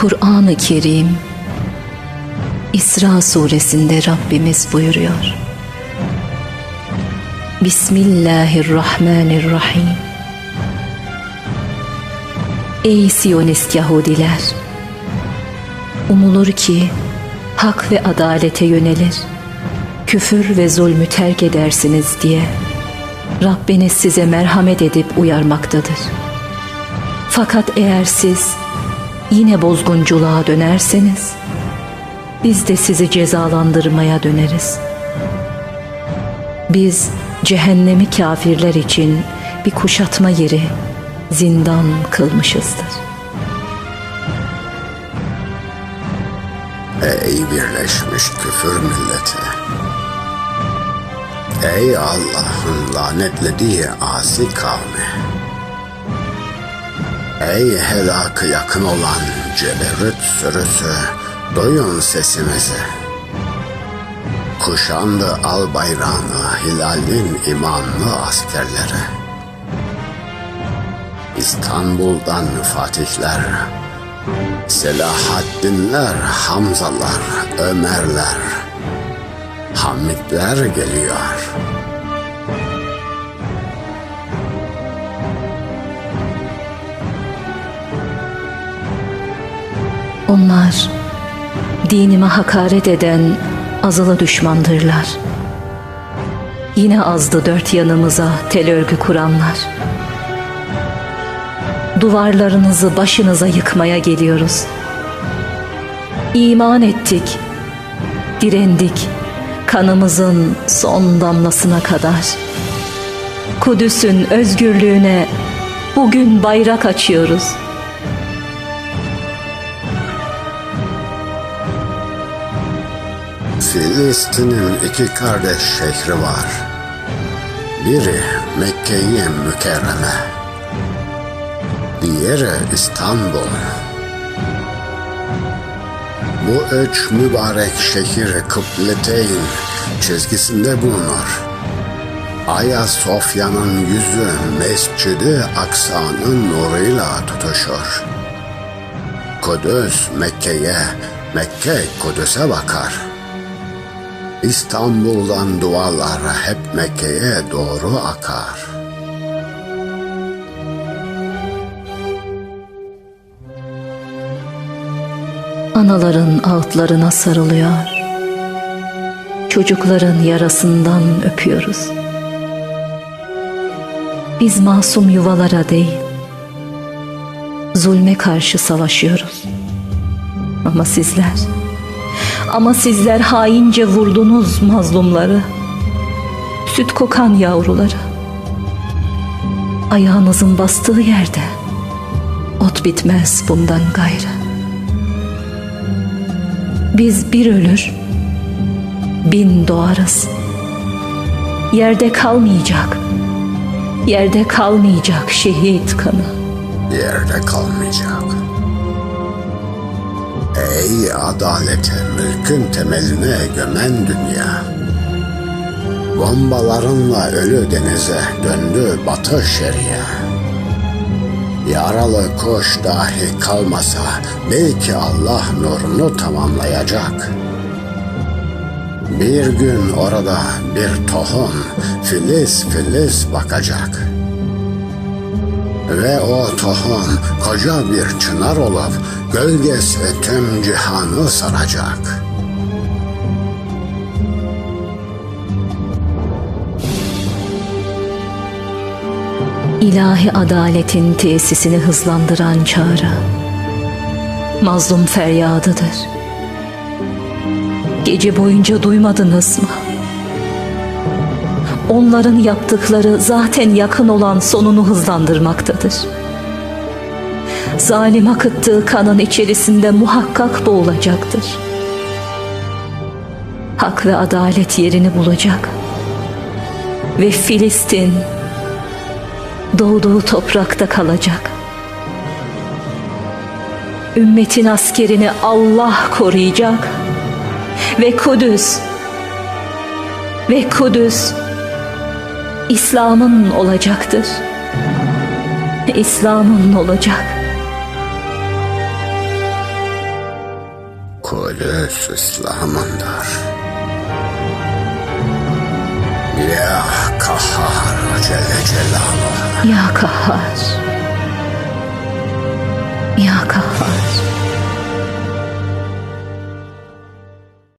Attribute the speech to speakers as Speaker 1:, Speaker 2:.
Speaker 1: Kur'an-ı Kerim İsra suresinde Rabbimiz buyuruyor. Bismillahirrahmanirrahim. Ey Siyonist Yahudiler! Umulur ki hak ve adalete yönelir, küfür ve zulmü terk edersiniz diye Rabbiniz size merhamet edip uyarmaktadır. Fakat eğer siz yine bozgunculuğa dönerseniz, biz de sizi cezalandırmaya döneriz. Biz cehennemi kafirler için bir kuşatma yeri, zindan kılmışızdır.
Speaker 2: Ey birleşmiş küfür milleti! Ey Allah'ın lanetlediği asi kavmi! Ey helakı yakın olan ceberut sürüsü, duyun sesimizi. Kuşandı al bayrağını hilalin imanlı askerleri. İstanbul'dan fatihler, Selahaddinler, Hamzalar, Ömerler, Hamitler geliyor.
Speaker 1: Onlar dinime hakaret eden azılı düşmandırlar. Yine azdı dört yanımıza tel örgü kuranlar. Duvarlarınızı başınıza yıkmaya geliyoruz. İman ettik, direndik kanımızın son damlasına kadar. Kudüs'ün özgürlüğüne bugün bayrak açıyoruz.''
Speaker 2: Filistin'in iki kardeş şehri var. Biri Mekke-i Mükerreme, diğeri İstanbul. Bu üç mübarek şehir Kıbleteyn çizgisinde bulunur. Ayasofya'nın yüzü Mescidi Aksa'nın nuruyla tutuşur. Kudüs Mekke'ye, Mekke Kudüs'e bakar. İstanbul'dan dualar hep Mekke'ye doğru akar.
Speaker 1: Anaların ağıtlarına sarılıyor. Çocukların yarasından öpüyoruz. Biz masum yuvalara değil, zulme karşı savaşıyoruz. Ama sizler ama sizler haince vurdunuz mazlumları. Süt kokan yavruları. Ayağınızın bastığı yerde ot bitmez bundan gayrı. Biz bir ölür, bin doğarız. Yerde kalmayacak, yerde kalmayacak şehit kanı.
Speaker 2: Yerde kalmayacak. Ey adalete mülkün temeline gömen dünya. Bombalarınla ölü denize döndü batı şeria. Yaralı kuş dahi kalmasa belki Allah nurunu tamamlayacak. Bir gün orada bir tohum filiz filiz bakacak.'' Ve o tohum koca bir çınar olup gölgesi tüm cihanı saracak.
Speaker 1: İlahi adaletin tesisini hızlandıran çağrı mazlum feryadıdır. Gece boyunca duymadınız mı? Onların yaptıkları zaten yakın olan sonunu hızlandırmaktadır. Zalim akıttığı kanın içerisinde muhakkak boğulacaktır. Hak ve adalet yerini bulacak. Ve Filistin doğduğu toprakta kalacak. Ümmetin askerini Allah koruyacak. Ve Kudüs ve Kudüs İslam'ın olacaktır. İslam'ın olacak.
Speaker 2: Kudüs İslam'ındır. Ya Kahhar Celle Celaluhu.
Speaker 1: Ya Kahhar. Ya Kahhar.